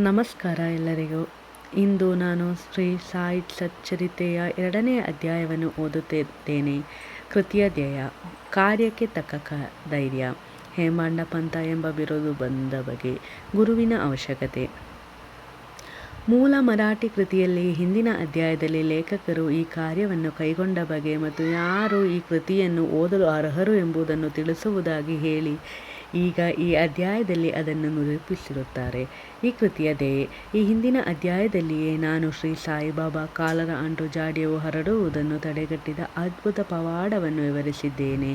ನಮಸ್ಕಾರ ಎಲ್ಲರಿಗೂ. ಇಂದು ನಾನು ಶ್ರೀ ಸಾಯಿ ಸಚ್ಚರಿತೆಯ ಎರಡನೇ ಅಧ್ಯಾಯವನ್ನು ಓದುತ್ತಿದ್ದೇನೆ. ಕೃತಿಯ ಧ್ಯೇಯ ಕಾರ್ಯಕ್ಕೆ ತಕ್ಕ ಕ, ಧೈರ್ಯ. ಹೇಮಾಂಡ ಪಂಥ ಎಂಬ ಬಿರುದು ಬಂದ ಬಗೆ ಗುರುವಿನ ಅವಶ್ಯಕತೆ. ಮೂಲ ಮರಾಠಿ ಕೃತಿಯಲ್ಲಿ ಹಿಂದಿನ ಅಧ್ಯಾಯದಲ್ಲಿ ಲೇಖಕರು ಈ ಕಾರ್ಯವನ್ನು ಕೈಗೊಂಡ ಬಗೆ ಮತ್ತು ಯಾರು ಈ ಕೃತಿಯನ್ನು ಓದಲು ಅರ್ಹರು ಎಂಬುದನ್ನು ತಿಳಿಸುವುದಾಗಿ ಹೇಳಿ ಈಗ ಈ ಅಧ್ಯಾಯದಲ್ಲಿ ಅದನ್ನು ನಿರೂಪಿಸಿರುತ್ತಾರೆ. ಈ ಕೃತಿಯ ಈ ಹಿಂದಿನ ಅಧ್ಯಾಯದಲ್ಲಿಯೇ ನಾನು ಶ್ರೀ ಸಾಯಿಬಾಬಾ ಕಾಲರ ಅಂಟು ಜಾಡಿಯು ಹರಡುವುದನ್ನು ತಡೆಗಟ್ಟಿದ ಅದ್ಭುತ ಪವಾಡವನ್ನು ವಿವರಿಸಿದ್ದೇನೆ.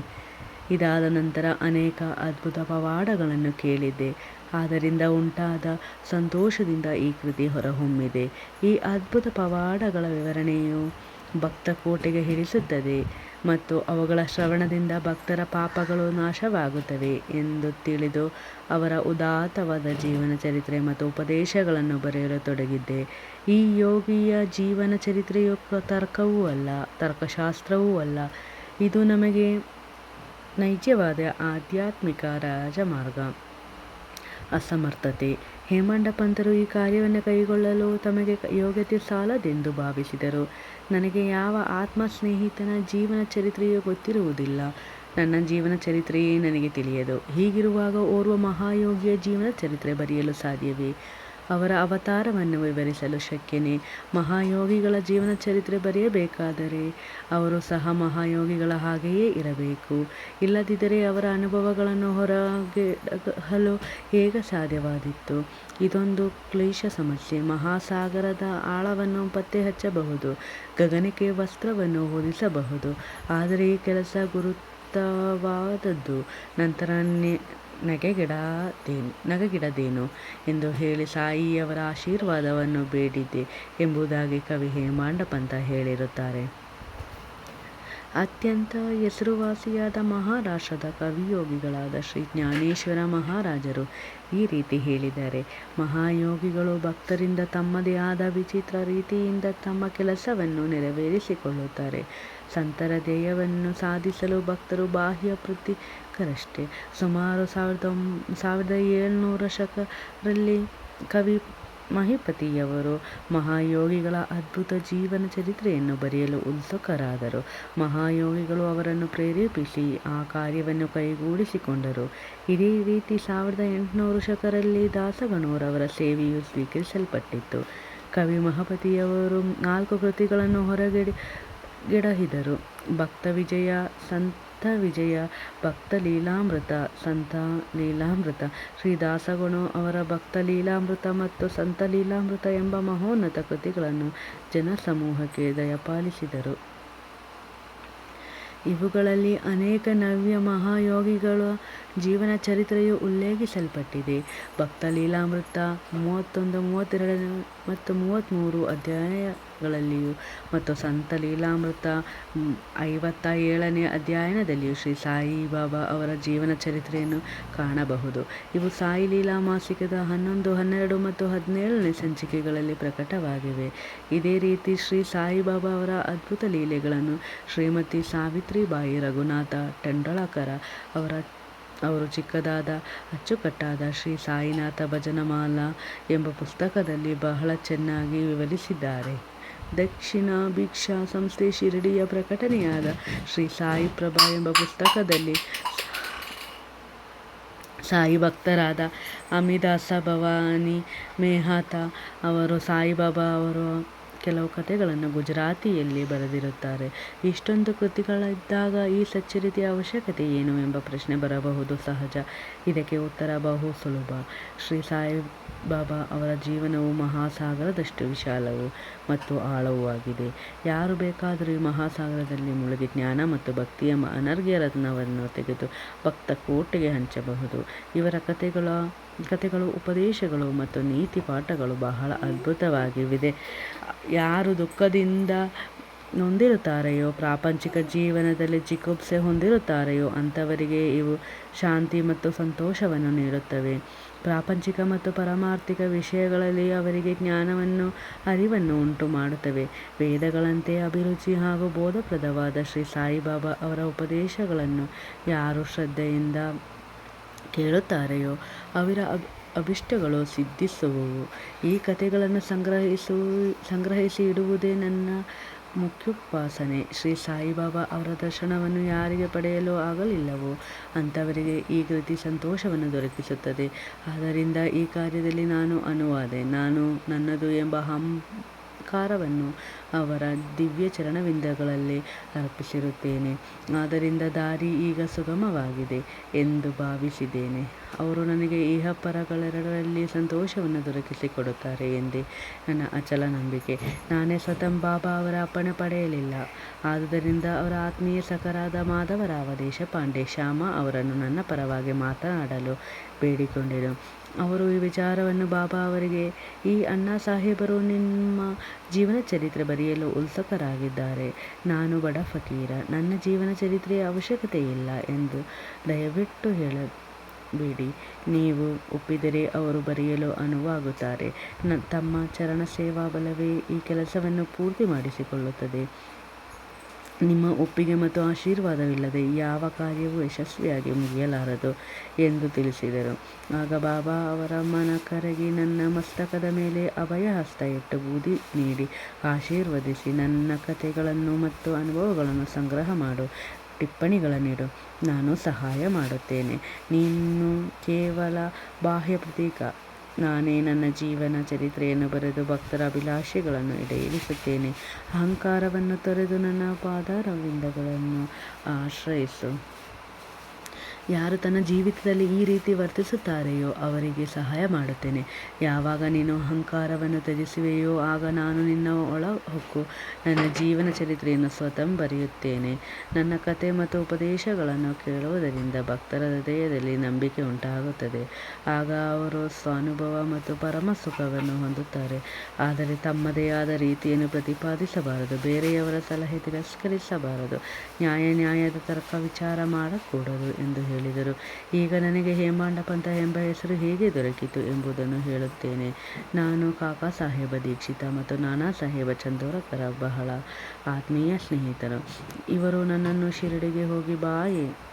ಇದಾದ ನಂತರ ಅನೇಕ ಅದ್ಭುತ ಪವಾಡಗಳನ್ನು ಕೇಳಿದ್ದೆ. ಆದ್ದರಿಂದ ಉಂಟಾದ ಸಂತೋಷದಿಂದ ಈ ಕೃತಿ ಹೊರಹೊಮ್ಮಿದೆ. ಈ ಅದ್ಭುತ ಪವಾಡಗಳ ವಿವರಣೆಯು ಭಕ್ತ ಕೋಟೆಗೆ ಹಿಡಿಸುತ್ತದೆ ಮತ್ತು ಅವುಗಳ ಶ್ರವಣದಿಂದ ಭಕ್ತರ ಪಾಪಗಳು ನಾಶವಾಗುತ್ತವೆ ಎಂದು ತಿಳಿದು ಅವರ ಉದಾತ್ತವಾದ ಜೀವನ ಚರಿತ್ರೆ ಮತ್ತು ಉಪದೇಶಗಳನ್ನು ಬರೆಯಲು ತೊಡಗಿದ್ದೆ. ಈ ಯೋಗಿಯ ಜೀವನ ಚರಿತ್ರೆಯು ತರ್ಕವೂ ಅಲ್ಲ, ತರ್ಕಶಾಸ್ತ್ರವೂ ಅಲ್ಲ. ಇದು ನಮಗೆ ನೈಜವಾದ ಆಧ್ಯಾತ್ಮಿಕ ರಾಜಮಾರ್ಗ. ಅಸಮರ್ಥತೆ. ಹೇಮಂಡ ಪಂತರು ಈ ಕಾರ್ಯವನ್ನು ಕೈಗೊಳ್ಳಲು ತಮಗೆ ಯೋಗ್ಯತೆ ಸಾಲದೆಂದು ಭಾವಿಸಿದರು. ನನಗೆ ಯಾವ ಆತ್ಮ ಸ್ನೇಹಿತನ ಜೀವನ ಚರಿತ್ರೆಯೂ ಗೊತ್ತಿರುವುದಿಲ್ಲ. ನನ್ನ ಜೀವನ ಚರಿತ್ರೆಯೇ ನನಗೆ ತಿಳಿಯದು. ಹೀಗಿರುವಾಗ ಓರ್ವ ಮಹಾಯೋಗಿಯ ಜೀವನ ಚರಿತ್ರೆ ಬರೆಯಲು ಸಾಧ್ಯವೇ? ಅವರ ಅವತಾರವನ್ನು ವಿವರಿಸಲು ಶಕ್ಯನೇ. ಮಹಾಯೋಗಿಗಳ ಜೀವನ ಚರಿತ್ರೆ ಬರೆಯಬೇಕಾದರೆ ಅವರು ಸಹ ಮಹಾಯೋಗಿಗಳ ಹಾಗೆಯೇ ಇರಬೇಕು. ಇಲ್ಲದಿದ್ದರೆ ಅವರ ಅನುಭವಗಳನ್ನು ಹೊರಗೆ ಹಲೋ ಹೇಗೆ ಸಾಧ್ಯವಾದಿತ್ತು ಇದೊಂದು ಕ್ಲೇಶ ಸಮಸ್ಯೆ. ಮಹಾಸಾಗರದ ಆಳವನ್ನು ಪತ್ತೆ ಹಚ್ಚಬಹುದು ಗಗನಕ್ಕೆ ವಸ್ತ್ರವನ್ನು ಹೊದಿಸಬಹುದು, ಆದರೆ ಈ ಕೆಲಸ ಗುರುತವಾದದ್ದು ನಂತರ ನಗೆಗಿಡದೇನು ನಗೆಗಿಡದೇನು ಎಂದು ಹೇಳಿ ಸಾಯಿಯವರ ಆಶೀರ್ವಾದವನ್ನು ಬೇಡಿದ್ದೆ ಎಂಬುದಾಗಿ ಕವಿ ಹೇಮಾಂಡ ಪಂತ ಹೇಳಿರುತ್ತಾರೆ. ಅತ್ಯಂತ ಹೆಸರುವಾಸಿಯಾದ ಮಹಾರಾಷ್ಟ್ರದ ಕವಿಯೋಗಿಗಳಾದ ಶ್ರೀ ಜ್ಞಾನೇಶ್ವರ ಮಹಾರಾಜರು ಈ ರೀತಿ ಹೇಳಿದ್ದಾರೆ. ಮಹಾಯೋಗಿಗಳು ಭಕ್ತರಿಂದ ತಮ್ಮದೇ ಆದ ವಿಚಿತ್ರ ರೀತಿಯಿಂದ ತಮ್ಮ ಕೆಲಸವನ್ನು ನೆರವೇರಿಸಿಕೊಳ್ಳುತ್ತಾರೆ. ಸಂತರ ಧ್ಯೇಯವನ್ನು ಸಾಧಿಸಲು ಭಕ್ತರು ಬಾಹ್ಯ ಪ್ರತೀಕರಷ್ಟೇ. ಸುಮಾರು ಸಾವಿರದ ಸಾವಿರದ ಏಳ್ನೂರ ಶಕರಲ್ಲಿ ಕವಿ ಮಹಿಪತಿಯವರು ಮಹಾಯೋಗಿಗಳ ಅದ್ಭುತ ಜೀವನ ಚರಿತ್ರೆಯನ್ನು ಬರೆಯಲು ಉತ್ಸುಕರಾದರು ಮಹಾಯೋಗಿಗಳು ಅವರನ್ನು ಪ್ರೇರೇಪಿಸಿ ಆ ಕಾರ್ಯವನ್ನು ಕೈಗೂಡಿಸಿಕೊಂಡರು. ಇದೇ ರೀತಿ ಸಾವಿರದ ಎಂಟುನೂರು ಶಕರಲ್ಲಿ ದಾಸಗಣೂರವರ ಸೇವೆಯು ಸ್ವೀಕರಿಸಲ್ಪಟ್ಟಿತ್ತು. ಕವಿ ಮಹಾಪತಿಯವರು ನಾಲ್ಕು ಕೃತಿಗಳನ್ನು ಹೊರಗಡೆ, ಗೆಡಹಿದರು. ಭಕ್ತ ವಿಜಯ ವಿಜಯ, ಭಕ್ತ ಲೀಲಾಮೃತ, ಸಂತ ಲೀಲಾಮೃತ, ಶ್ರೀದಾಸಗಣು ಅವರ ಭಕ್ತ ಲೀಲಾಮೃತ ಮತ್ತು ಸಂತ ಲೀಲಾಮೃತ ಎಂಬ ಮಹೋನ್ನತ ಕೃತಿಗಳನ್ನು ಜನಸಮೂಹಕ್ಕೆ ದಯಪಾಲಿಸಿದರು. ಇವುಗಳಲ್ಲಿ ಅನೇಕ ನವ್ಯ ಮಹಾಯೋಗಿಗಳ ಜೀವನ ಚರಿತ್ರೆಯು ಉಲ್ಲೇಖಿಸಲ್ಪಟ್ಟಿದೆ. ಭಕ್ತ ಲೀಲಾಮೃತ ಮೂವತ್ತೊಂದು ಮೂವತ್ತೆರಡು ಮತ್ತು ಮೂವತ್ತ್ಮೂರು ಅಧ್ಯಾಯಗಳಲ್ಲಿಯೂ ಮತ್ತು ಸಂತ ಲೀಲಾಮೃತ ಐವತ್ತ ಏಳನೇ ಅಧ್ಯಯನದಲ್ಲಿಯೂ ಶ್ರೀ ಸಾಯಿಬಾಬಾ ಅವರ ಜೀವನ ಚರಿತ್ರೆಯನ್ನು ಕಾಣಬಹುದು. ಇವು ಸಾಯಿ ಲೀಲಾ ಮಾಸಿಕದ ಹನ್ನೊಂದು, ಹನ್ನೆರಡು ಮತ್ತು ಹದಿನೇಳನೇ ಸಂಚಿಕೆಗಳಲ್ಲಿ ಪ್ರಕಟವಾಗಿವೆ. ಇದೇ ರೀತಿ ಶ್ರೀ ಸಾಯಿಬಾಬಾ ಅವರ ಅದ್ಭುತ ಲೀಲೆಗಳನ್ನು ಶ್ರೀಮತಿ ಸಾವಿತ್ರಿಬಾಯಿ ರಘುನಾಥ, ಟಂಡಳಕರ ಅವರ ಅವರು ಚಿಕ್ಕದಾದ, ಅಚ್ಚುಕಟ್ಟಾದ ಶ್ರೀ ಸಾಯಿನಾಥ ಭಜನಮಾಲಾ ಎಂಬ ಪುಸ್ತಕದಲ್ಲಿ ಬಹಳ ಚೆನ್ನಾಗಿ ವಿವರಿಸಿದ್ದಾರೆ. ದಕ್ಷಿಣ ಭಿಕ್ಷಾ ಸಂಸ್ಥೆ ಶಿರಡಿಯ ಪ್ರಕಟಣೆಯಾದ ಶ್ರೀ ಸಾಯಿ ಪ್ರಭಾ ಎಂಬ ಪುಸ್ತಕದಲ್ಲಿ ಸಾಯಿ ಭಕ್ತರಾದ ಅಮಿದಾಸ ಭವಾನಿ ಮೇಹಾತ ಅವರು ಸಾಯಿಬಾಬಾ ಅವರು ಕೆಲವು ಕಥೆಗಳನ್ನು ಗುಜರಾತಿಯಲ್ಲಿ ಬರೆದಿರುತ್ತಾರೆ. ಇಷ್ಟೊಂದು ಕೃತಿಗಳಿದ್ದಾಗ ಈ ಸಚ್ಚರಿತೆಯ ಅವಶ್ಯಕತೆ ಏನು ಎಂಬ ಪ್ರಶ್ನೆ ಬರಬಹುದು? ಸಹಜ. ಇದಕ್ಕೆ ಉತ್ತರ ಬಹು ಸುಲಭ. ಶ್ರೀ ಸಾಯಿಬಾಬಾ ಅವರ ಜೀವನವು ಮಹಾಸಾಗರದಷ್ಟು ವಿಶಾಲವು ಮತ್ತು ಆಳವೂ ಆಗಿದೆ. ಯಾರು ಬೇಕಾದರೂ ಈ ಮಹಾಸಾಗರದಲ್ಲಿ ಮುಳುಗಿ ಜ್ಞಾನ ಮತ್ತು ಭಕ್ತಿಯ ಅನರ್ಘ್ಯ ರತ್ನವನ್ನು ತೆಗೆದು ಭಕ್ತ ಕೋಟೆಗೆ ಹಂಚಬಹುದು. ಇವರ ಕಥೆಗಳ, ಕಥೆಗಳು, ಉಪದೇಶಗಳು ಮತ್ತು ನೀತಿ ಪಾಠಗಳು ಬಹಳ ಅದ್ಭುತವಾಗಿವೆ. ಯಾರು ದುಃಖದಿಂದ ನೊಂದಿರುತ್ತಾರೆಯೋ? ಪ್ರಾಪಂಚಿಕ ಜೀವನದಲ್ಲಿ ಜಿಗುಪ್ಸೆ ಹೊಂದಿರುತ್ತಾರೆಯೋ? ಅಂಥವರಿಗೆ ಇವು ಶಾಂತಿ ಮತ್ತು ಸಂತೋಷವನ್ನು ನೀಡುತ್ತವೆ. ಪ್ರಾಪಂಚಿಕ ಮತ್ತು ಪರಮಾರ್ಥಿಕ ವಿಷಯಗಳಲ್ಲಿ ಅವರಿಗೆ ಜ್ಞಾನವನ್ನು, ಅರಿವನ್ನು ಉಂಟು ಮಾಡುತ್ತವೆ ವೇದಗಳಂತೆ ಅಭಿರುಚಿ ಹಾಗೂ ಬೋಧಪ್ರದವಾದ ಶ್ರೀ ಸಾಯಿಬಾಬಾ ಅವರ ಉಪದೇಶಗಳನ್ನು ಯಾರು ಶ್ರದ್ಧೆಯಿಂದ ಕೇಳುತ್ತಾರೆಯೋ, ಅವರ ಅಭಿಷ್ಟಗಳು ಸಿದ್ಧಿಸುವವು. ಈ ಕಥೆಗಳನ್ನು ಸಂಗ್ರಹಿಸು, ಸಂಗ್ರಹಿಸಿ ಇಡುವುದೇ ನನ್ನ ಮುಖ್ಯೋಪಾಸನೆ ಶ್ರೀ ಸಾಯಿಬಾಬಾ ಅವರ ದರ್ಶನವನ್ನು ಯಾರಿಗೆ ಪಡೆಯಲು ಆಗಲಿಲ್ಲವೋ ಅಂಥವರಿಗೆ ಈ ಕೃತಿ ಸಂತೋಷವನ್ನು ದೊರಕಿಸುತ್ತದೆ. ಆದ್ದರಿಂದ ಈ ಕಾರ್ಯದಲ್ಲಿ ನಾನು ಅನುವಾದೆ. ನಾನು ನನ್ನದು ಎಂಬ ಅಹಂಕಾರವನ್ನು ಅವರ ದಿವ್ಯ ಚರಣವಿಂದಗಳಲ್ಲಿ ಅರ್ಪಿಸಿರುತ್ತೇನೆ. ಆದ್ದರಿಂದ ದಾರಿ ಈಗ ಸುಗಮವಾಗಿದೆ ಎಂದು ಭಾವಿಸಿದ್ದೇನೆ. ಅವರು ನನಗೆ ಇಹಪರಗಳೆರಡರಲ್ಲಿ ಸಂತೋಷವನ್ನು ದೊರಕಿಸಿಕೊಡುತ್ತಾರೆ ಎಂದೇ ನನ್ನ ಅಚಲ ನಂಬಿಕೆ. ನಾನೇ ಸ್ವತಂ ಬಾಬಾ ಅವರ ಅಪ್ಪಣೆ ಪಡೆಯಲಿಲ್ಲ. ಆದುದರಿಂದ ಅವರ ಆತ್ಮೀಯ ಸಖರಾದ ಮಾಧವರಾವ ದೇಶಪಾಂಡೆ, ಶ್ಯಾಮ ಅವರನ್ನು ನನ್ನ ಪರವಾಗಿ ಮಾತನಾಡಲು ಬೇಡಿಕೊಂಡೆನು ಅವರು ಈ ವಿಚಾರವನ್ನು ಬಾಬಾ ಅವರಿಗೆ, ಈ ಅಣ್ಣಾ ಸಾಹೇಬರು ನಿಮ್ಮ ಜೀವನ ಚರಿತ್ರೆ ಬರೆಯಲು ಉತ್ಸುಕರಾಗಿದ್ದಾರೆ ನಾನು ಬಡ ಫಕೀರ, ನನ್ನ ಜೀವನ ಚರಿತ್ರೆಯ ಅವಶ್ಯಕತೆ ಇಲ್ಲ ಎಂದು ದಯವಿಟ್ಟು ಹೇಳಬೇಡಿ. ನೀವು ಒಪ್ಪಿದರೆ ಅವರು ಬರೆಯಲು ಅನುವಾಗುತ್ತಾರೆ. ನ, ತಮ್ಮ ಚರಣ ಸೇವಾ ಬಲವೇ ಈ ಕೆಲಸವನ್ನು ಪೂರ್ತಿ ಮಾಡಿಸಿಕೊಳ್ಳುತ್ತದೆ. ನಿಮ್ಮ ಒಪ್ಪಿಗೆ ಮತ್ತು ಆಶೀರ್ವಾದವಿಲ್ಲದೆ ಯಾವ ಕಾರ್ಯವೂ ಯಶಸ್ವಿಯಾಗಿ ಮುಗಿಯಲಾರದು ಎಂದು ತಿಳಿಸಿದರು. ಆಗ ಬಾಬಾ ಅವರ ಮನ ಕರಗಿ ನನ್ನ ಮಸ್ತಕದ ಮೇಲೆ ಅಭಯ ಹಸ್ತ ಇಟ್ಟು ಬೂದಿ ನೀಡಿ ಆಶೀರ್ವದಿಸಿ ನನ್ನ ಕಥೆಗಳನ್ನು ಮತ್ತು ಅನುಭವಗಳನ್ನು ಸಂಗ್ರಹ ಮಾಡು ಟಿಪ್ಪಣಿಗಳನ್ನಿಡು ನಾನು ಸಹಾಯ ಮಾಡುತ್ತೇನೆ. ನೀನು ಕೇವಲ ಬಾಹ್ಯ ಪ್ರತೀಕ ನಾನೇ ನನ್ನ ಜೀವನ ಚರಿತ್ರೆಯನ್ನು ಬರೆದು ಭಕ್ತರ ಅಭಿಲಾಷೆಗಳನ್ನು ಈಡೇರಿಸುತ್ತೇನೆ ಅಹಂಕಾರವನ್ನು ತೊರೆದು ನನ್ನ ಪಾದಾರವಿಂದಗಳನ್ನು ಆಶ್ರಯಿಸು. ಯಾರು ತನ್ನ ಜೀವಿತದಲ್ಲಿ ಈ ರೀತಿ ವರ್ತಿಸುತ್ತಾರೆಯೋ ಅವರಿಗೆ ಸಹಾಯ ಮಾಡುತ್ತೇನೆ. ಯಾವಾಗ ನೀನು ಅಹಂಕಾರವನ್ನು ತ್ಯಜಿಸುವೆಯೋ ಆಗ ನಾನು ನಿನ್ನ ಒಳ ಹೊಕ್ಕು ನನ್ನ ಜೀವನ ಚರಿತ್ರೆಯನ್ನು ಸ್ವತಃ ಬರೆಯುತ್ತೇನೆ. ನನ್ನ ಕತೆ ಮತ್ತು ಉಪದೇಶಗಳನ್ನು ಕೇಳುವುದರಿಂದ ಭಕ್ತರ ಹೃದಯದಲ್ಲಿ ನಂಬಿಕೆ ಉಂಟಾಗುತ್ತದೆ. ಆಗ ಅವರು ಸ್ವಾನುಭವ ಮತ್ತು ಪರಮ ಸುಖವನ್ನು ಹೊಂದುತ್ತಾರೆ. ಆದರೆ ತಮ್ಮದೇ ಆದ ರೀತಿಯನ್ನು ಪ್ರತಿಪಾದಿಸಬಾರದು. ಬೇರೆಯವರ ಸಲಹೆ ತಿರಸ್ಕರಿಸಬಾರದು. ನ್ಯಾಯ ನ್ಯಾಯದ ತರ್ಕ ವಿಚಾರ ಮಾಡಕೂಡದು ಎಂದು ಹೇಳಿದರು. ಈಗ ನನಗೆ ಹೇಮಾಂಡಪಂತ ಎಂಬ ಹೆಸರು ಹೇಗೆ ದೊರಕಿತು ಎಂಬುದನ್ನು ಹೇಳುತ್ತೇನೆ. ನಾನು ಕಾಕಾ ಸಾಹೇಬ ದೀಕ್ಷಿತ ಮತ್ತು ನಾನಾ ಸಾಹೇಬ ಚಂದೋರಕರ ಬಹಳ ಆತ್ಮೀಯ ಸ್ನೇಹಿತರು. ಇವರು ನನ್ನನ್ನು ಶಿರಡಿಗೆ ಹೋಗಿ ಬಾ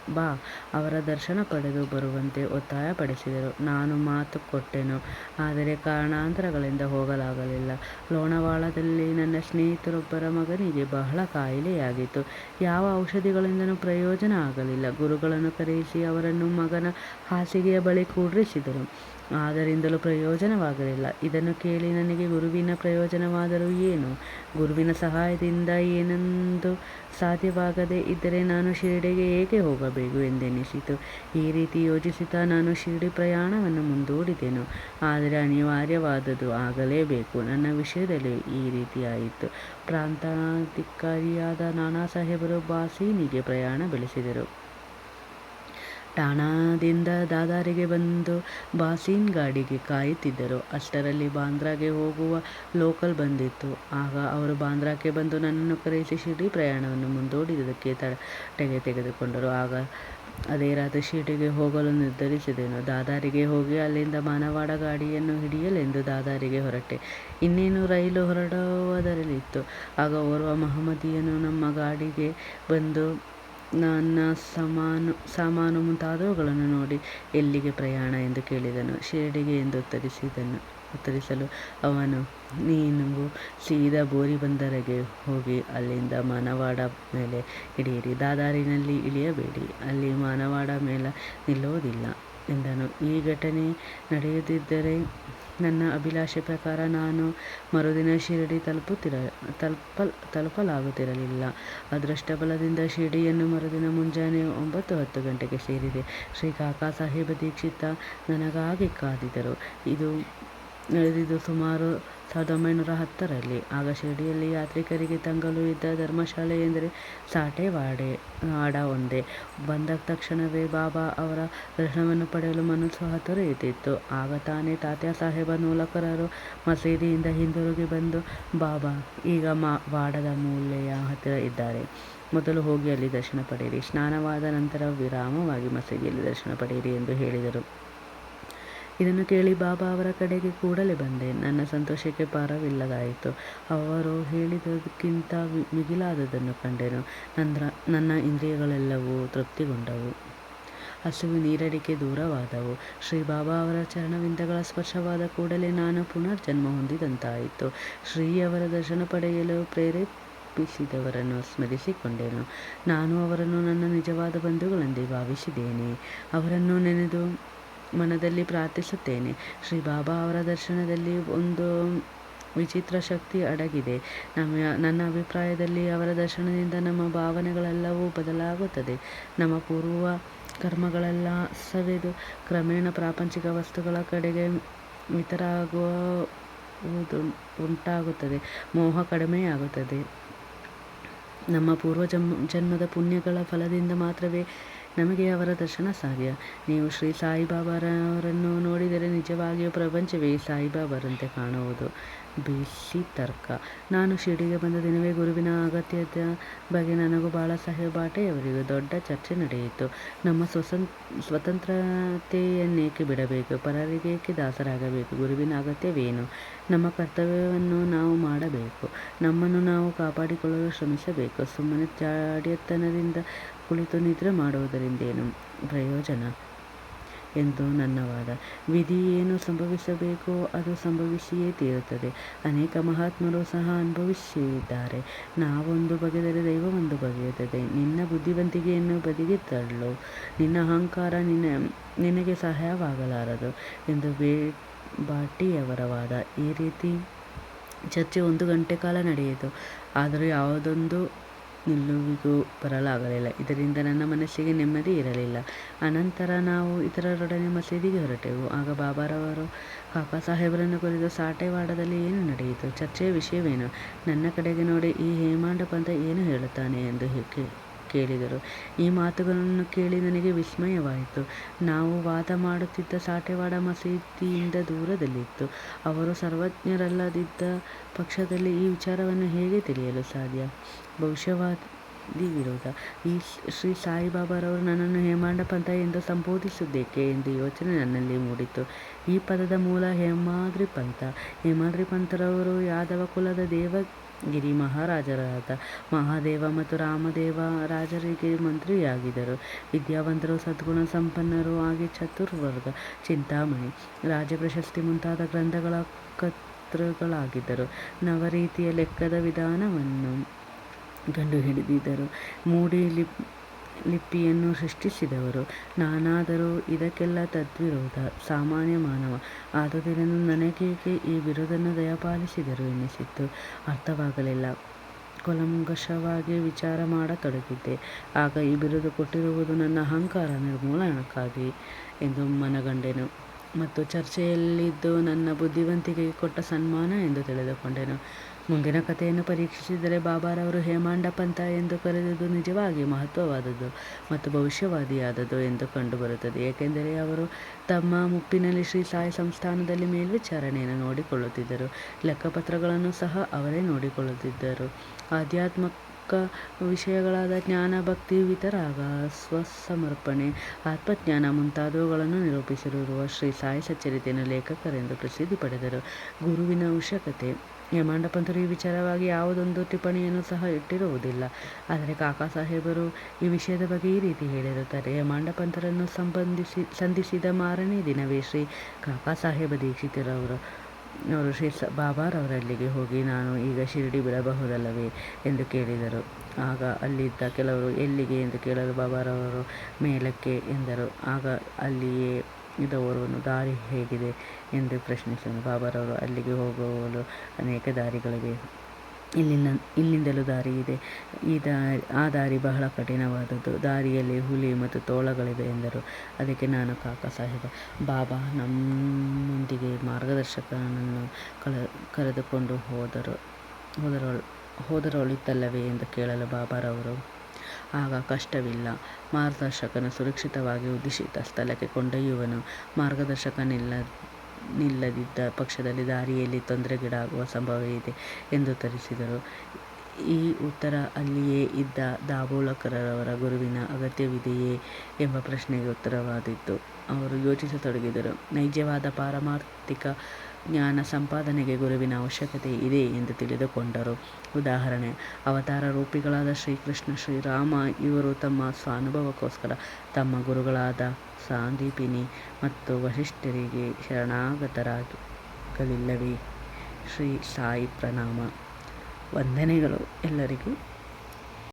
ಬಾ, ಅವರ ದರ್ಶನ ಪಡೆದು ಬರುವಂತೆ ಒತ್ತಾಯಪಡಿಸಿದರು. ನಾನು ಮಾತು ಕೊಟ್ಟೆನು, ಆದರೆ ಕಾರಣಾಂತರಗಳಿಂದ ಹೋಗಲಾಗಲಿಲ್ಲ. ಲೋಣವಾಳದಲ್ಲಿ ನನ್ನ ಸ್ನೇಹಿತರೊಬ್ಬರ ಮಗನಿಗೆ ಬಹಳ ಕಾಯಿಲೆಯಾಗಿತ್ತು. ಯಾವ ಔಷಧಿಗಳಿಂದಲೂ ಪ್ರಯೋಜನ ಆಗಲಿಲ್ಲ. ಗುರುಗಳನ್ನು ಕರೆಯಿಸಿ ಅವರನ್ನು ಮಗನ ಹಾಸಿಗೆಯ ಬಳಿ ಕೂಡ್ರಿಸಿದರು. ಆದರಿಂದಲೂ ಪ್ರಯೋಜನವಾಗಲಿಲ್ಲ. ಇದನ್ನು ಕೇಳಿ ನನಗೆ ಗುರುವಿನ ಪ್ರಯೋಜನವಾದರೂ ಏನು? ಗುರುವಿನ ಸಹಾಯದಿಂದ ಏನೆಂದು ಸಾಧ್ಯವಾಗದೇ ಇದ್ದರೆ ನಾನು ಶಿರಡಿಗೆ ಏಕೆ ಹೋಗಬೇಕು ಎಂದೆನಿಸಿತು. ಈ ರೀತಿ ಯೋಚಿಸುತ್ತಾ ನಾನು ಶಿರಡಿ ಪ್ರಯಾಣವನ್ನು ಮುಂದೂಡಿದೆನು. ಆದರೆ ಅನಿವಾರ್ಯವಾದದ್ದು ಆಗಲೇಬೇಕು. ನನ್ನ ವಿಷಯದಲ್ಲಿ ಈ ರೀತಿಯಾಯಿತು. ಪ್ರಾಂತಾಧಿಕಾರಿಯಾದ ನಾನಾ ಸಾಹೇಬರು ಬಾಸೀನಿಗೆ ಪ್ರಯಾಣ ಬೆಳೆಸಿದರು. ಠಾಣಾದಿಂದ ದಾದಾರಿಗೆ ಬಂದು ಬಾಸಿನ್ ಗಾಡಿಗೆ ಕಾಯುತ್ತಿದ್ದರು. ಅಷ್ಟರಲ್ಲಿ ಬಾಂದ್ರಾಗೆ ಹೋಗುವ ಲೋಕಲ್ ಬಂದಿತ್ತು. ಆಗ ಅವರು ಬಾಂದ್ರಾಕ್ಕೆ ಬಂದು ನನ್ನನ್ನು ಕರೆಸಿ ಶಿರಡಿ ಪ್ರಯಾಣವನ್ನು ಮುಂದೂಡಿದ್ದಕ್ಕೆ ತಡೆಗೆ ತೆಗೆದುಕೊಂಡರು. ಆಗ ಅದೇ ರಾತ್ರಿ ಶೀಟಿಗೆ ಹೋಗಲು ನಿರ್ಧರಿಸಿದೆನು. ದಾದಾರಿಗೆ ಹೋಗಿ ಅಲ್ಲಿಂದ ಮಾನವಾಡ ಗಾಡಿಯನ್ನು ಹಿಡಿಯಲೆಂದು ದಾದಾರಿಗೆ ಹೊರಟೆ. ಇನ್ನೇನು ರೈಲು ಹೊರಡುವುದರಲ್ಲಿತ್ತು ಆಗ ಓರ್ವ ಮಹಮ್ಮದಿಯನು ನಮ್ಮ ಗಾಡಿಗೆ ಬಂದು ನನ್ನ ಸಮಾನು, ಸಾಮಾನು ಮುಂತಾದವುಗಳನ್ನು ನೋಡಿ ಎಲ್ಲಿಗೆ ಪ್ರಯಾಣ ಎಂದು ಕೇಳಿದನು. ಶಿರಡಿಗೆ ಎಂದು ಉತ್ತರಿಸಿದನು, ಉತ್ತರಿಸಲು ಅವನು, ನೀನು ಸೀದಾ ಬೋರಿಬಂದರಿಗೆ ಹೋಗಿ ಅಲ್ಲಿಂದ ಮಾನವಾಡ ಮೇಲೆ ಇಳಿಯಿರಿ ದಾದಾರಿನಲ್ಲಿ ಇಳಿಯಬೇಡಿ. ಅಲ್ಲಿ ಮಾನವಾಡ ಮೇಲೆ ನಿಲ್ಲುವುದಿಲ್ಲ. ಎಂದನು. ಈ ಘಟನೆ ನಡೆಯದಿದ್ದರೆ ನನ್ನ ಅಭಿಲಾಷೆ ಪ್ರಕಾರ ನಾನು ಮರುದಿನ ಶಿರಡಿ ತಲುಪುತ್ತಿರ, ತಲುಪಲ್, ತಲುಪಲಾಗುತ್ತಿರಲಿಲ್ಲ. ಅದೃಷ್ಟಬಲದಿಂದ ಶಿರಡಿಯನ್ನು ಮರುದಿನ ಮುಂಜಾನೆ ಒಂಬತ್ತು ಹತ್ತು ಗಂಟೆಗೆ ಸೇರಿದೆ. ಶ್ರೀ ಕಾಕಾ ಸಾಹೇಬ ದೀಕ್ಷಿತ ನನಗಾಗಿ ಕಾದಿದ್ದರು. ಇದು ನಡೆದಿದ್ದು ಸುಮಾರು ಸಾವಿರದ ಒಂಬೈನೂರ ಹತ್ತರಲ್ಲಿ ಆಗ ಶಿರಡಿಯಲ್ಲಿ ಯಾತ್ರಿಕರಿಗೆ ತಂಗಲು ಇದ್ದ ಧರ್ಮಶಾಲೆ ಎಂದರೆ ಸಾಟೆವಾಡೆ ವಾಡ ಒಂದೇ. ಬಂದ ತಕ್ಷಣವೇ ಬಾಬಾ ಅವರ ದರ್ಶನವನ್ನು ಪಡೆಯಲು ಮನಸ್ಸು ಹತೊರೆಯುತ್ತಿತ್ತು. ಆಗ ತಾನೇ ತಾತ್ಯಾ ಸಾಹೇಬ ನೂಲಕರರು ಮಸೀದಿಯಿಂದ ಹಿಂದಿರುಗಿ ಬಂದು, ಬಾಬಾ, ಈಗ ಮಾ, ವಾಡದ ಮೂಲೆಯ ಹತ್ತಿರ ಇದ್ದಾರೆ. ಮೊದಲು ಹೋಗಿ ಅಲ್ಲಿ ದರ್ಶನ ಪಡೆಯಿರಿ. ಸ್ನಾನವಾದ ನಂತರ ವಿರಾಮವಾಗಿ ಮಸೀದಿಯಲ್ಲಿ ದರ್ಶನ ಪಡೆಯಿರಿ ಎಂದು ಹೇಳಿದರು. ಇದನ್ನು ಕೇಳಿ ಬಾಬಾ ಅವರ ಕಡೆಗೆ ಕೂಡಲೇ ಬಂದೆ. ನನ್ನ ಸಂತೋಷಕ್ಕೆ ಪಾರವಿಲ್ಲದಾಯಿತು. ಅವರು ಹೇಳಿದಕ್ಕಿಂತ ಮಿಗಿಲಾದದನ್ನು ಕಂಡೆನು. ನಂತರ ನನ್ನ ಇಂದ್ರಿಯಗಳೆಲ್ಲವೂ ತೃಪ್ತಿಗೊಂಡವು. ಹಸಿವು ನೀರಡಿಕೆ ದೂರವಾದವು. ಶ್ರೀ ಬಾಬಾ ಅವರ ಚರಣವಿಂದಗಳ ಸ್ಪರ್ಶವಾದ ಕೂಡಲೇ ನಾನು ಪುನರ್ಜನ್ಮ ಹೊಂದಿದಂತಾಯಿತು. ಶ್ರೀಯವರ ದರ್ಶನ ಪಡೆಯಲು ಪ್ರೇರೇಪಿಸಿದವರನ್ನು ಸ್ಮರಿಸಿಕೊಂಡೆನು. ನಾನು ಅವರನ್ನು ನನ್ನ ನಿಜವಾದ ಬಂಧುಗಳೆಂದೇ ಭಾವಿಸಿದ್ದೇನೆ. ಅವರನ್ನು ನೆನೆದು ಮನದಲ್ಲಿ ಪ್ರಾರ್ಥಿಸುತ್ತೇನೆ. ಶ್ರೀ ಬಾಬಾ ಅವರ ದರ್ಶನದಲ್ಲಿ ಒಂದು ವಿಚಿತ್ರ ಶಕ್ತಿ ಅಡಗಿದೆ. ನಮ್ಮ, ನನ್ನ ಅಭಿಪ್ರಾಯದಲ್ಲಿ ಅವರ ದರ್ಶನದಿಂದ ನಮ್ಮ ಭಾವನೆಗಳೆಲ್ಲವೂ ಬದಲಾಗುತ್ತದೆ. ನಮ್ಮ ಪೂರ್ವ ಕರ್ಮಗಳೆಲ್ಲ ಸವೆದು ಕ್ರಮೇಣ ಪ್ರಾಪಂಚಿಕ ವಸ್ತುಗಳ ಕಡೆಗೆ ಮಿತರಾಗುವುದು ಉಂಟಾಗುತ್ತದೆ. ಮೋಹ ಕಡಿಮೆಯಾಗುತ್ತದೆ. ನಮ್ಮ ಪೂರ್ವ ಜನ್ಮ ಜನ್ಮದ ಪುಣ್ಯಗಳ ಫಲದಿಂದ ಮಾತ್ರವೇ ನಮಗೆ ಅವರ ದರ್ಶನ ಸಾಧ್ಯ. ನೀವು ಶ್ರೀ ಸಾಯಿಬಾಬಾರವರನ್ನು ನೋಡಿದರೆ ನಿಜವಾಗಿಯೂ ಪ್ರಪಂಚವೇ ಸಾಯಿಬಾಬಾರಂತೆ ಕಾಣುವುದು. ಬಿಸಿ ತರ್ಕ. ನಾನು ಶಿರಡಿಗೆ ಬಂದ ದಿನವೇ ಗುರುವಿನ ಅಗತ್ಯದ ಬಗ್ಗೆ ನನಗೂ ಸಾಹೇಬ್ ಅವರಿಗೂ ದೊಡ್ಡ ಚರ್ಚೆ ನಡೆಯಿತು. ನಮ್ಮ ಸ್ವಸಂ, ಸ್ವತಂತ್ರತೆಯನ್ನೇಕೆ ಬಿಡಬೇಕು? ಪರರಿಗೇಕೆ ದಾಸರಾಗಬೇಕು? ಗುರುವಿನ ಅಗತ್ಯವೇನು? ನಮ್ಮ ಕರ್ತವ್ಯವನ್ನು ನಾವು ಮಾಡಬೇಕು. ನಮ್ಮನ್ನು ನಾವು ಕಾಪಾಡಿಕೊಳ್ಳಲು ಶ್ರಮಿಸಬೇಕು. ಸುಮ್ಮನೆ ಜಾಡ್ಯತನದಿಂದ ಕುಳಿತು ನಿದ್ರೆ ಮಾಡುವುದರಿಂದೇನು ಪ್ರಯೋಜನ? ಎಂದು ನನ್ನ ವಾದ. ವಿಧಿ ಏನು ಸಂಭವಿಸಬೇಕೋ ಅದು ಸಂಭವಿಸಿಯೇ ತೀರುತ್ತದೆ. ಅನೇಕ ಮಹಾತ್ಮರು ಸಹ ಅನುಭವಿಸಿದ್ದಾರೆ. ನಾವೊಂದು ಬಗೆದರೆ ದೈವ ಒಂದು ಬಗೆಯುತ್ತದೆ. ನಿನ್ನ ಬುದ್ಧಿವಂತಿಕೆಯನ್ನು ಬದಿಗೆ ತಳ್ಳು. ನಿನ್ನ ಅಹಂಕಾರ ನಿನ್ನ, ನಿನಗೆ ಸಹಾಯವಾಗಲಾರದು ಎಂದು ಬೇ ಬಾಟಿಯವರ ವಾದ. ಈ ರೀತಿ ಚರ್ಚೆ ಒಂದು ಗಂಟೆ ಕಾಲ ನಡೆಯಿತು. ಆದರೂ ಯಾವುದೊಂದು ನಿಲುವಿಗೂ ಬರಲಾಗಲಿಲ್ಲ. ಇದರಿಂದ ನನ್ನ ಮನಸ್ಸಿಗೆ ನೆಮ್ಮದಿ ಇರಲಿಲ್ಲ. ಅನಂತರ ನಾವು ಇತರರೊಡನೆ ಮಸೀದಿಗೆ ಹೊರಟೆವು. ಆಗ ಬಾಬಾರವರು ಕಾಕಾ ಸಾಹೇಬರನ್ನು ಕುರಿತು ಸಾಟೆವಾಡದಲ್ಲಿ ಏನು ನಡೆಯಿತು? ಚರ್ಚೆಯ ವಿಷಯವೇನು? ನನ್ನ ಕಡೆಗೆ ನೋಡಿ ಈ ಹೇಮಾಂಡ ಪಂತ ಏನು ಹೇಳುತ್ತಾನೆ ಎಂದು ಕೇಳಿದರು. ಈ ಮಾತುಗಳನ್ನು ಕೇಳಿ ನನಗೆ ವಿಸ್ಮಯವಾಯಿತು. ನಾವು ವಾದ ಮಾಡುತ್ತಿದ್ದ ಸಾಟೆವಾಡ ಮಸೀದಿಯಿಂದ ದೂರದಲ್ಲಿತ್ತು. ಅವರು ಸರ್ವಜ್ಞರಲ್ಲದಿದ್ದ ಪಕ್ಷದಲ್ಲಿ ಈ ವಿಚಾರವನ್ನು ಹೇಗೆ ತಿಳಿಯಲು ಸಾಧ್ಯ? ಭವಿಷ್ಯವಾದಿ ವಿರೋಧ. ಈ ಶ್ರೀ ಸಾಯಿಬಾಬಾರವರು ನನ್ನನ್ನು ಹೇಮಾಂಡ ಪಂಥ ಎಂದು ಸಂಬೋಧಿಸುವುದಕ್ಕೆ ಎಂದು ಯೋಚನೆ ನನ್ನಲ್ಲಿ ಮೂಡಿತು. ಈ ಪದದ ಮೂಲ ಹೇಮಾದ್ರಿ ಪಂಥ. ಹೇಮಾದ್ರಿ ಪಂಥರವರು ಯಾದವ ಕುಲದ ದೇವಗಿರಿ ಮಹಾರಾಜರಾದ ಮಹಾದೇವ ಮತ್ತು ರಾಮದೇವ ರಾಜರಿಗೆ ಮಂತ್ರಿಯಾಗಿದ್ದರು. ವಿದ್ಯಾವಂತರು, ಸದ್ಗುಣ ಸಂಪನ್ನರು, ಹಾಗೆ ಚತುರ್ವರ್ಗ, ಚಿಂತಾಮಣಿ ರಾಜ ಪ್ರಶಸ್ತಿ ಮುಂತಾದ ಗ್ರಂಥಗಳ ಕರ್ತೃಗಳಾಗಿದ್ದರು. ನವರೀತಿಯ ಲೆಕ್ಕದ ವಿಧಾನವನ್ನು ಕಂಡುಹಿಡಿದಿದ್ದರು ಮೂಡಿ ಲಿಪ್ ಲಿಪಿಯನ್ನು ಸೃಷ್ಟಿಸಿದವರು ನಾನಾದರೂ ಇದಕ್ಕೆಲ್ಲ ತದ್ವಿರೋಧ, ಸಾಮಾನ್ಯ ಮಾನವ. ಆದುದರಿಂದ ನನಗೇಕೆ ಈ ಬಿರುದನ್ನು ದಯಪಾಲಿಸಿದರು ಎನಿಸಿತ್ತು ಅರ್ಥವಾಗಲಿಲ್ಲ. ಕೊಲಂಗಶವಾಗಿ ವಿಚಾರ ಮಾಡತೊಡಗಿದ್ದೆ. ಆಗ ಈ ಬಿರುದು ಕೊಟ್ಟಿರುವುದು ನನ್ನ ಅಹಂಕಾರ ನಿರ್ಮೂಲನಕ್ಕಾಗಿ ಎಂದು ಮನಗಂಡೆನು. ಮತ್ತು ಚರ್ಚೆಯಲ್ಲಿದ್ದು ನನ್ನ ಬುದ್ಧಿವಂತಿಕೆಗೆ ಕೊಟ್ಟ ಸನ್ಮಾನ ಎಂದು ತಿಳಿದುಕೊಂಡೆನು. ಮುಂದಿನ ಕಥೆಯನ್ನು ಪರೀಕ್ಷಿಸಿದರೆ ಬಾಬಾರವರು ಹೇಮಾಂಡ ಪಂಥ ಎಂದು ಕರೆದದ್ದು ನಿಜವಾಗಿ ಮಹತ್ವವಾದದ್ದು ಮತ್ತು ಭವಿಷ್ಯವಾದಿಯಾದದ್ದು ಎಂದು ಕಂಡುಬರುತ್ತದೆ. ಏಕೆಂದರೆ ಅವರು ತಮ್ಮ ಮುಪ್ಪಿನಲ್ಲಿ ಶ್ರೀ ಸಾಯಿ ಸಂಸ್ಥಾನದಲ್ಲಿ ಮೇಲ್ವಿಚಾರಣೆಯನ್ನು ನೋಡಿಕೊಳ್ಳುತ್ತಿದ್ದರು. ಲೆಕ್ಕಪತ್ರಗಳನ್ನು ಸಹ ಅವರೇ ನೋಡಿಕೊಳ್ಳುತ್ತಿದ್ದರು. ಆಧ್ಯಾತ್ಮಿಕ ವಿಷಯಗಳಾದ ಜ್ಞಾನ, ಭಕ್ತಿ, ವಿತರಾಗ, ಸ್ವಸಮರ್ಪಣೆ, ಆತ್ಮಜ್ಞಾನ ಮುಂತಾದವುಗಳನ್ನು ನಿರೂಪಿಸಿರುವ ಶ್ರೀ ಸಾಯಿ ಸಚ್ಚರಿತೆಯನ್ನು ಲೇಖಕರೆಂದು ಪ್ರಸಿದ್ಧಿ ಪಡೆದರು. ಗುರುವಿನ ಅವಶ್ಯಕತೆ ಹೇಮಾಂಡ ಪಂಥರು ಈ ವಿಚಾರವಾಗಿ ಯಾವುದೊಂದು ಟಿಪ್ಪಣಿಯನ್ನು ಸಹ ಇಟ್ಟಿರುವುದಿಲ್ಲ. ಆದರೆ ಕಾಕಾ ಸಾಹೇಬರು ಈ ವಿಷಯದ ಬಗ್ಗೆ ಈ ರೀತಿ ಹೇಳಿರುತ್ತಾರೆ. ಹೇಮಾಂಡ ಪಂಥರನ್ನು ಸಂಬಂಧಿಸಿ, ಸಂಧಿಸಿದ ಮಾರನೇ ದಿನವೇ ಶ್ರೀ ಕಾಕಾ ಸಾಹೇಬ ದೀಕ್ಷಿತರವರು, ಅವರು ಶ್ರೀ ಸ, ಬಾಬಾರವರಲ್ಲಿಗೆ ಹೋಗಿ ನಾನು ಈಗ ಶಿರಡಿ ಬಿಡಬಹುದಲ್ಲವೇ? ಎಂದು ಕೇಳಿದರು. ಆಗ ಅಲ್ಲಿದ್ದ ಕೆಲವರು, ಎಲ್ಲಿಗೆ? ಎಂದು ಕೇಳಲು ಬಾಬಾರವರು, ಮೇಲಕ್ಕೆ, ಎಂದರು. ಆಗ ಅಲ್ಲಿಯೇ ಇದ್ದವರನ್ನು ದಾರಿ ಹೇಗಿದೆ ಎಂದು ಪ್ರಶ್ನಿಸಲು ಬಾಬಾರವರು ಅಲ್ಲಿಗೆ ಹೋಗಲು ಅನೇಕ ದಾರಿಗಳಿವೆ. ಇಲ್ಲಿಂದ ಇಲ್ಲಿಂದಲೂ ದಾರಿ ಇದೆ. ಈ ದಾರಿ, ಆ ದಾರಿ ಬಹಳ ಕಠಿಣವಾದದ್ದು. ದಾರಿಯಲ್ಲಿ ಹುಲಿ ಮತ್ತು ತೋಳಗಳಿವೆ ಎಂದರು. ಅದಕ್ಕೆ ನಾನು ಕಾಕ ಸಾಹೇಬ, ಬಾಬಾ, ನಮ್ಮೊಂದಿಗೆ ಮಾರ್ಗದರ್ಶಕನನ್ನು ಕಳ, ಕರೆದುಕೊಂಡು ಹೋದರು ಹೋದರೊಳ ಹೋದರೊಳಿತಲ್ಲವೇ? ಎಂದು ಕೇಳಲು ಬಾಬಾರವರು ಆಗ ಕಷ್ಟವಿಲ್ಲ. ಮಾರ್ಗದರ್ಶಕನು ಸುರಕ್ಷಿತವಾಗಿ ಉದ್ದೇಶಿತ ಸ್ಥಳಕ್ಕೆ ಕೊಂಡೊಯ್ಯುವನು. ಮಾರ್ಗದರ್ಶಕನಿಲ್ಲ, ನಿಲ್ಲದಿದ್ದ ಪಕ್ಷದಲ್ಲಿ ದಾರಿಯಲ್ಲಿ ತೊಂದರೆಗೀಡಾಗುವ ಸಂಭವವಿದೆ ಎಂದು ಉತ್ತರಿಸಿದರು ಈ ಉತ್ತರ ಅಲ್ಲಿಯೇ ಇದ್ದ ದಾಬೋಳಕರವರ ಗುರುವಿನ ಅಗತ್ಯವಿದೆಯೇ ಎಂಬ ಪ್ರಶ್ನೆಗೆ ಉತ್ತರವಾದಿತ್ತು ಅವರು ಯೋಚಿಸತೊಡಗಿದರು. ನೈಜವಾದ ಪಾರಮಾರ್ಥಿಕ ಜ್ಞಾನ ಸಂಪಾದನೆಗೆ ಗುರುವಿನ ಅವಶ್ಯಕತೆ ಇದೆ ಎಂದು ತಿಳಿದುಕೊಂಡರು. ಉದಾಹರಣೆ, ಅವತಾರ ರೂಪಿಗಳಾದ ಶ್ರೀಕೃಷ್ಣ, ಶ್ರೀರಾಮ, ಇವರು ತಮ್ಮ ಸ್ವಾನುಭವಕ್ಕೋಸ್ಕರ ತಮ್ಮ ಗುರುಗಳಾದ ಸಾಂದೀಪಿನಿ ಮತ್ತು ವಶಿಷ್ಠರಿಗೆ ಶರಣಾಗತರಾಗಲಿಲ್ಲವೇ? ಶ್ರೀ ಸಾಯಿ ಪ್ರಣಾಮ ವಂದನೆಗಳು ಎಲ್ಲರಿಗೂ.